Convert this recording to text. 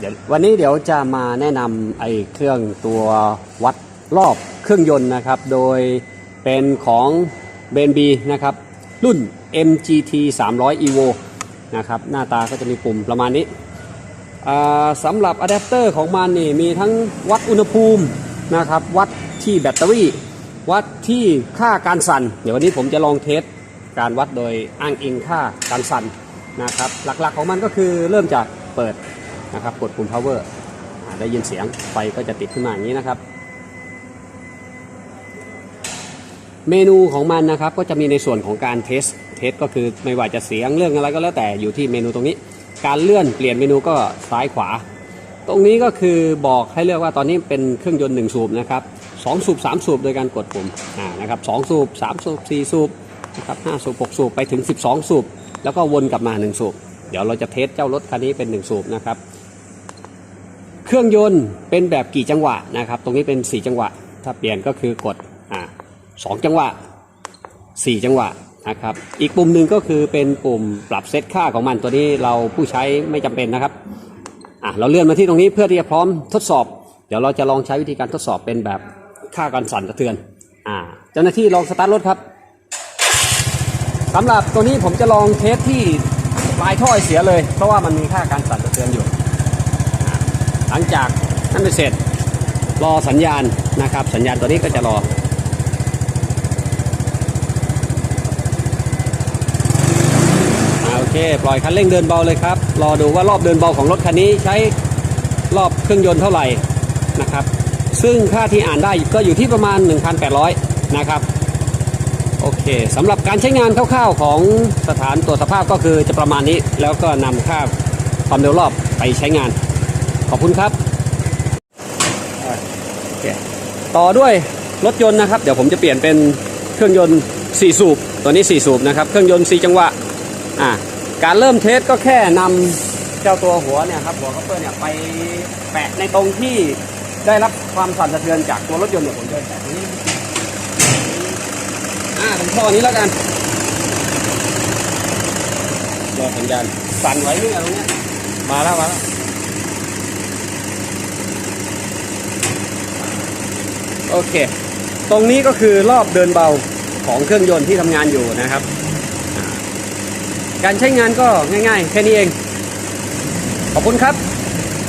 เดี๋ยววันนี้เดี๋ยวจะมาแนะนำไอ้เครื่องตัววัดรอบเครื่องยนต์นะครับ โดยเป็นของเบนบีนะครับ รุ่น MGT 300 EVO นะครับ หน้าตาก็จะมีปุ่มประมาณนี้สำหรับอะแดปเตอร์ของมันนี่มีทั้งวัดอุณหภูมินะครับ วัดที่แบตเตอรี่ วัดที่ค่าการสั่น เดี๋ยววันนี้ผมจะลองเทสการวัดโดยอ้างอิงค่าการสั่นนะครับ หลักๆของมันก็คือเริ่มจากเปิด นะครับ กดปุ่ม power ได้ยินเสียงไฟก็จะติดขึ้นมาอย่างนี้นะครับ เมนูของมันนะครับก็จะมีในส่วนของการเทสเทสก็คือไม่ว่าจะเสียงเรื่องอะไรก็แล้วแต่อยู่ที่เมนูตรงนี้ การเลื่อนเปลี่ยนเมนูก็ซ้ายขวา ตรงนี้ก็คือบอกให้เลือกว่าตอนนี้เป็นเครื่องยนต์หนึ่งสูบนะครับสองสูบสามสูบโดยการกดปุ่มอ่านะครับสองสูบสามสูบสี่สูบนะครับห้าสูบหกสูบไปถึง 12 สูบแล้วก็วนกลับมาหนึ่งสูบ เดี๋ยวเราจะเทสเจ้ารถคันนี้เป็นหนึ่งสูบนะครับ เครื่องยนต์เป็นแบบกี่จังหวะนะครับ ตรงนี้เป็น 4 จังหวะ ถ้าเปลี่ยนก็คือกดอ่าสองจังหวะ 4 จังหวะนะครับ อีกปุ่มหนึ่งก็คือเป็นปุ่มปรับเซตค่าของมันตัวนี้เราผู้ใช้ไม่จำเป็นนะครับอะเราเลื่อนมาที่ตรงนี้เพื่อที่จะพร้อมทดสอบ เดี๋ยวเราจะลองใช้วิธีการทดสอบเป็นแบบค่าการสั่นสะเทือนอ่าเจ้าหน้าที่ลองสตาร์ทรถครับสำหรับตัวนี้ผมจะลองเทสที่ปลายท่อไอเสียเลย เพราะว่ามันมีค่าการสั่นสะเทือนอยู่ หลังจากนั้นเสร็จ รอสัญญาณนะครับ สัญญาณตัวนี้ก็จะรอ โอเค ปล่อยคันเร่งเดินเบาเลยครับ รอดูว่ารอบเดินเบาของรถคันนี้ใช้รอบเครื่องยนต์เท่าไหร่นะครับ ซึ่งค่าที่อ่านได้ก็อยู่ที่ประมาณ 1,800 นะครับโอเคสำหรับการใช้งานคร่าวๆของสถานตรวจสภาพก็คือจะประมาณนี้ แล้วก็นำค่าความเร็วรอบไปใช้งาน ขอบคุณครับโอเคต่อด้วยรถยนต์นะครับ เดี๋ยวผมจะเปลี่ยนเป็นเครื่องยนต์ 4 สูบ ตัวนี้ 4 สูบนะครับ เครื่องยนต์ 4 จังหวะ อ่า การเริ่มเทสก็แค่นำเจ้าตัวหัวเนี่ยครับ หัวคัพเปอร์เนี่ยไปแปะในตรงที่ได้รับความสั่นสะเทือนจากตัวรถยนต์เนี่ยผมจะแปะตรงนี้ อ่าตรงท่อนี้แล้วกันรอสัญญาณสั่นไว้เนี่ยตรงเนี้ยมาแล้วมาแล้ว โอเค ตรงนี้ก็คือรอบเดินเบาของเครื่องยนต์ที่ทำงานอยู่นะครับ การใช้งานก็ง่ายๆ แค่นี้เอง ขอบคุณครับ